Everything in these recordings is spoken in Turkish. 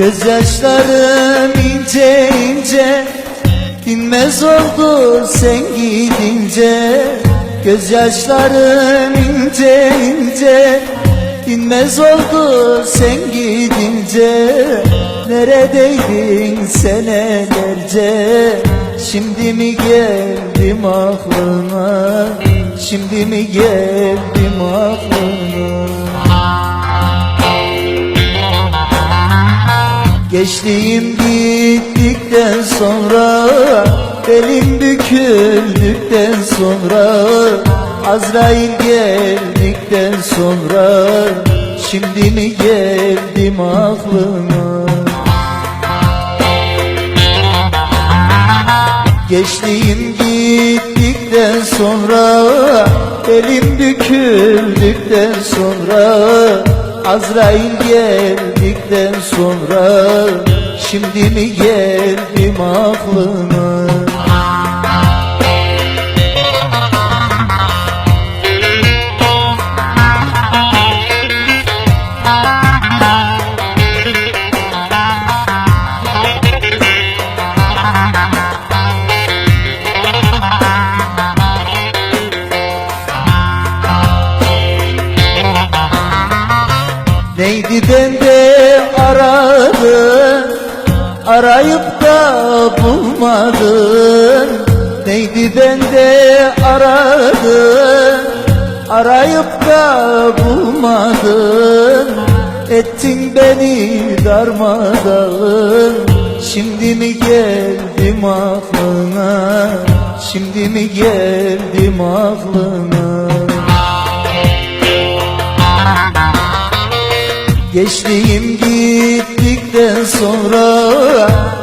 Gözyaşlarım ince ince Dinmez oldu sen gidince. Gözyaşlarım ince ince Dinmez oldu sen gidince. Neredeydin senelerce Şimdi mi geldim aklına Şimdi mi geldim aklına Geçtiğim gittikten sonra Belim büküldükten sonra Azrail geldikten sonra Şimdi mi geldim aklıma? Geçtiğim gittikten sonra Belim büküldükten sonra Azrail geldikten sonra Şimdi mi geldim aklıma Neydi bende aradın? Arayıp da bulmadın. Neydi bende aradın? Arayıp da bulmadın. Ettin beni darmadağın. Şimdi mi geldim aklına? Şimdi mi geldim aklına Geçtiğim gittikten sonra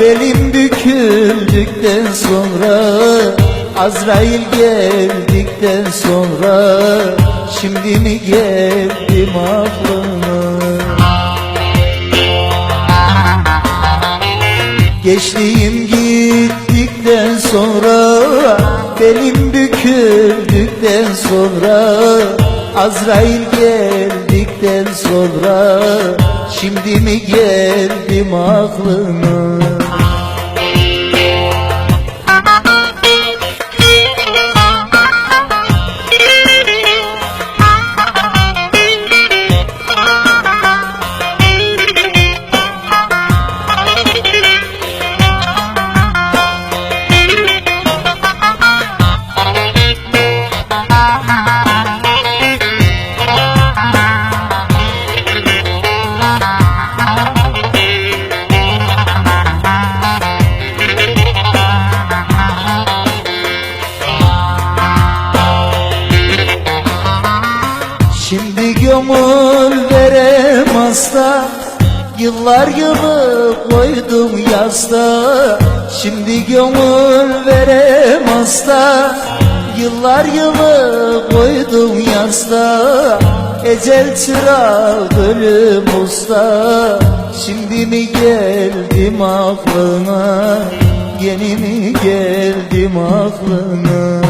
Belim büküldükten sonra Azrail geldikten sonra Şimdi mi geldim aklıma Geçtiğim gittikten sonra Belim büküldükten sonra Azrail geldikten sonra Şimdi mi geldim aklıma Gönül verem hasta. Yıllar yılı koydum yasta Şimdi gönül verem hasta. Yıllar yılı koydum yasta Ecel çırağı ölüm usta. Şimdi mi geldim aklına? Yeni mi geldim aklına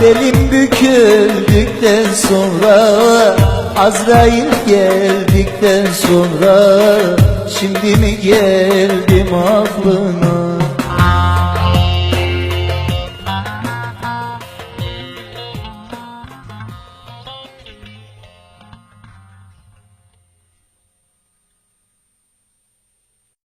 Belim büküldükten sonra Azrail geldikten sonra Şimdi mi geldim aklına